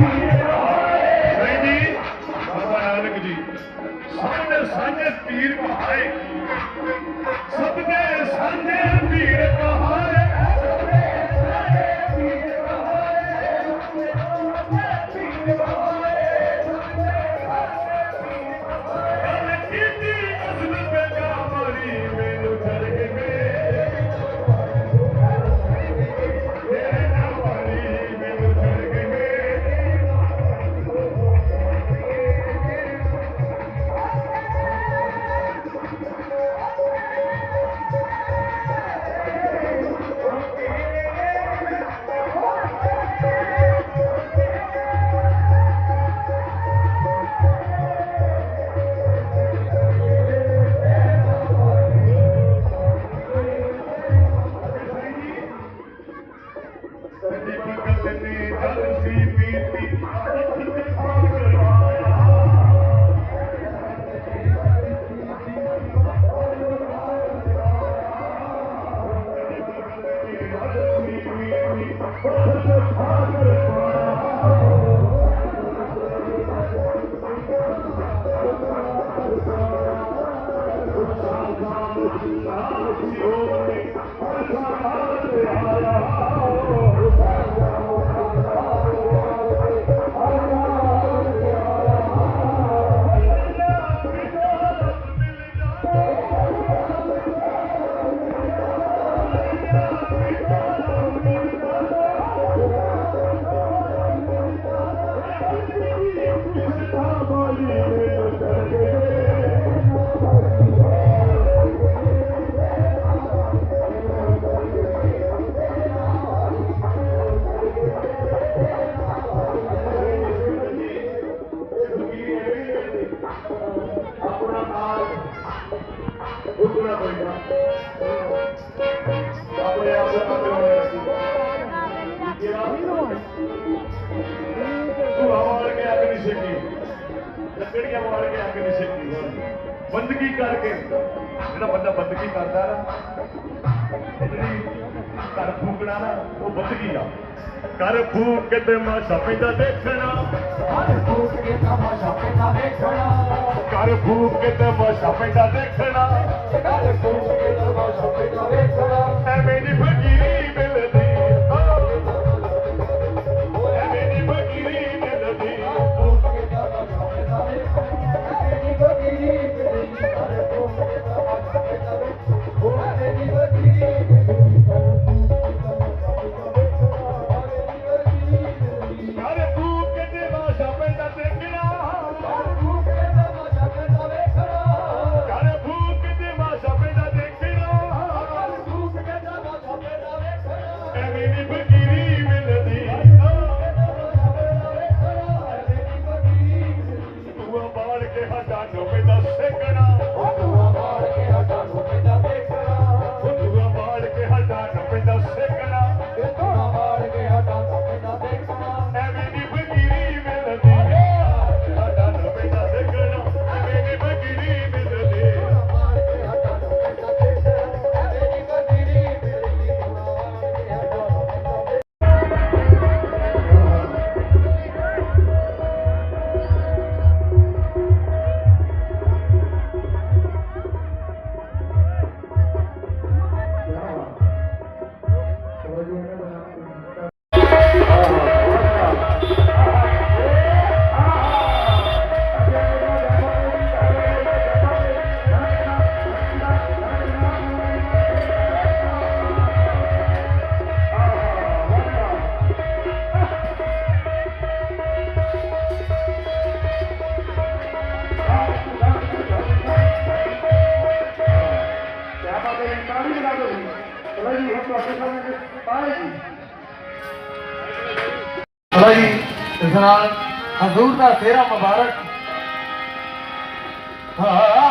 ਸਹੀ ਜੀ। ਬਾਬਾ ਨਾਨਕ ਜੀ ਸਭ ਦੇ ਸਾਂਝੇ ਪੀਰ ਕਹਾਏ ਸਭ ਦੇ ਸਾਂਝੇ پھر ته ਉਤਨਾ ਪੈਂਦਾ ਆਪਣੇ ਆਪ ਦਾ ਕੰਮ ਹੋਇਆ ਸੀ ਤੂੰ ਆਵਾਜ਼ ਕੇ ਅੱਗ ਨਹੀਂ ਸਕੀ, ਲੱਕੜੀਆਂ ਮਾਰ ਕੇ ਅੱਗ ਨਹੀਂ ਸਕੀ ਬੰਦਗੀ ਕਰਕੇ, ਜਿਹੜਾ ਬੰਦਾ ਬੰਦਗੀ ਕਰਦਾ ਨਾ ਜਿਹੜੀ ਘਰ ਫੂਕਣਾ ਨਾ, ਉਹ ਬੰਦਗੀ ਆ। ਘਰ ਫੂਕ ਕੇ ਤੇ ਮਾਸ਼ਾ ਪੈਂਦਾ ਦੇਖਣਾ। ਹਰ ਫੂਕ ਕੇ ਤਮਾਸ਼ਾ ਵੇਖਣਾ ਘਰ ਫੂਕ ਕੇ ਤੇ ਮਾਸ਼ਾ ਪੈਂਦਾ ਦੇਖਣਾ। ਤੂੰ ਬਾਲ ਕੇ ਹਟਾ ਨੂੰ ਪੈਂਦਾ ਸੇਕਣਾ ਤੂੰ ਬਾਲ ਕੇ ਹਟਾ ਨੂੰ ਪੈਂਦਾ ਸੇਕਣਾ ਐਵੇਂ ਚਲੋ ਹੁਣ ਤੁਹਾਡੇ ਸਾਹਮਣੇ ਪਾਏ ਜੀ ਇਸ ਨਾਲ ਹਜ਼ੂਰ ਦਾ ਫੇਰਾ ਮੁਬਾਰਕ। ਹਾਂ।